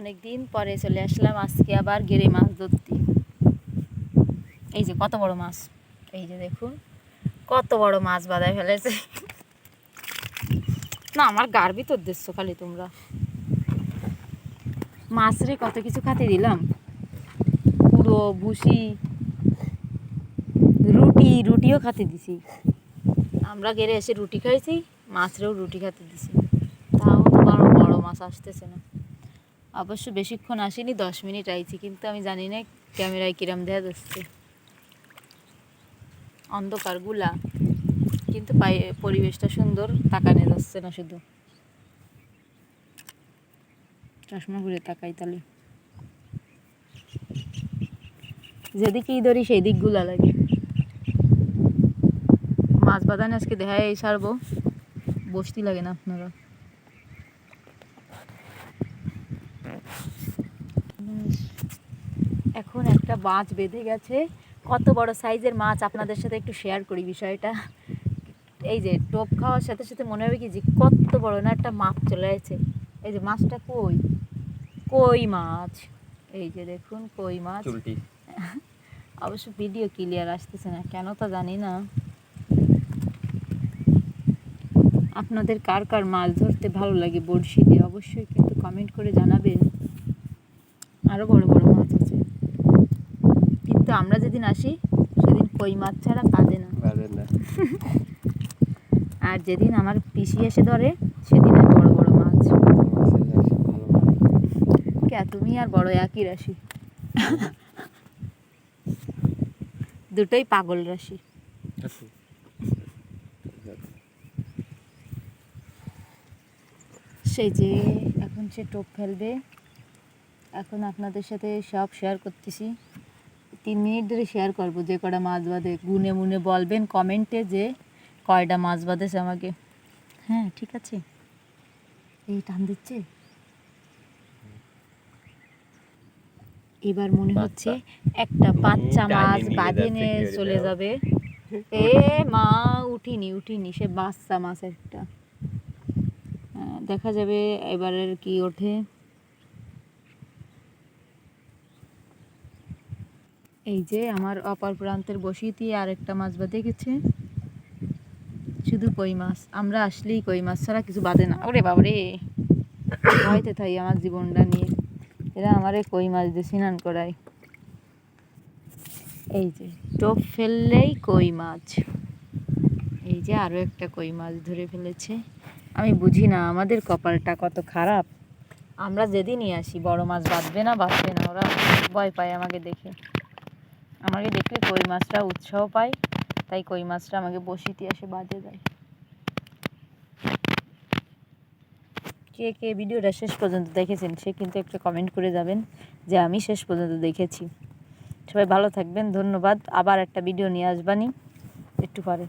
অনেক দিন পরে চলে আসলাম, আজকে আবার গেড়ে মাছ ধরতে। এই যে কত বড় মাছ? এই যে দেখুন, কত বড় মাছ বাদায় ফেলেছে। না, আমার গার ভিতর দিচ্ছ খালি তোমরা। মাছ রে, কত কিছু খাতে দিলাম। পুরো ভুসি, রুটি, রুটিও খাতে দিছি। আমরা গেড়ে এসে রুটি খাইছি, মাছরেও রুটি খাতে দিছি। তাও তোমার বড় মাছ আসতেছে না। অবশ্য বেশিক্ষণ আসেনি, দশ মিনিট আইছি, কিন্তু আমি জানি না ক্যামেরায় কিরাম দেখা যাচ্ছে। অন্ধকারগুলা কিন্তু পরিবেশটা সুন্দর, তাকানে যাচ্ছে না শুধু। চশমা ঘুরে তাকাই তাহলে। যেদিকেই ধরি সেই দিকগুলা লাগে। মাছ বাদানে আজকে দেখায় সারবো। বসতি লাগে না আপনারা। এখন একটা মাছ বেঁধে গেছে। কত বড় সাইজের মাছ আপনাদের সাথে একটু শেয়ার করি বিষয়টা। এই যে টোপ খাওয়ার সাথে সাথে মনে হবে কি যে কত বড় না একটা মাছ চলে আছে এই যে মাছটা কই? কই মাছ? এই যে দেখুন কই মাছ? অবশ্য ভিডিও ক্লিয়ার আসতেছে না কেন তা জানি না। আপনাদের কার কার মাছ ধরতে ভালো লাগে বড়শি দিয়ে অবশ্যই কিন্তু কমেন্ট করে জানাবেন। আরও বড় বড় মাছ আছে। কিন্তু আমরা যেদিন আসি সেদিন কই মাছ ছাড়া কাঁদে না। আর যেদিন আমার পিসি এসে ধরে সেদিন আর বড় বড় মাছ। কে তুমি আর বড় একই রাশি। দুটোই পাগল রাশি। সেই যে এখন সে টোপ ফেলবে। এখন আপনাদের সাথে সব শেয়ার করতেছি। তিন মিনিট ধরে শেয়ার করব যে কটা মাছ বাঁধে গুনে মুনে বলবেন কমেন্টে যে কয়টা মাছ বাঁধেছে আমাকে। হ্যাঁ ঠিক আছে। এই টান দিচ্ছে। এবার মনে হচ্ছে একটা বাচ্চা মাছ বাঁধে নিয়ে চলে যাবে। এ মা উঠিনি উঠিনি সে বাচ্চা মাছ একটা। দেখা যাবে এবারের কি ওঠে। এই যে আমার অপর প্রান্তের বসিতি আর একটা মাছ বাঁধে গেছে। শুধু কই মাছ? আমরা আসলেই কই মাছ ছাড়া কিছু বাঁধে না। ওরে বাবরে! হয়তো তাই আমার জীবনটা নিয়ে। এরা আমারে কই মাছ দিয়ে স্নান করায়। এই যে, টোপ ফেললেই কই মাছ। এই যে আরও একটা কই মাছ ধরে ফেলেছে। আমি বুঝি না আমাদের কপালটা কত খারাপ। আমরা যেদিনই আসি, বড় মাছ বাঁধবে না বাঁধবে না। ওরা ভয় পায় আমাকে দেখে। আমাকে দেখলে কই মাছটা উৎসাহ পায়, তাই কই মাছটা আমাকে বসিতে এসে বাজে দেয়। কে কে ভিডিওটা শেষ পর্যন্ত দেখেছেন, সে কিন্তু একটা কমেন্ট করে যাবেন যে আমি শেষ পর্যন্ত দেখেছি। সবাই ভালো থাকবেন, ধন্যবাদ। আবার একটা ভিডিও নিয়ে আসবানি, একটু পরে।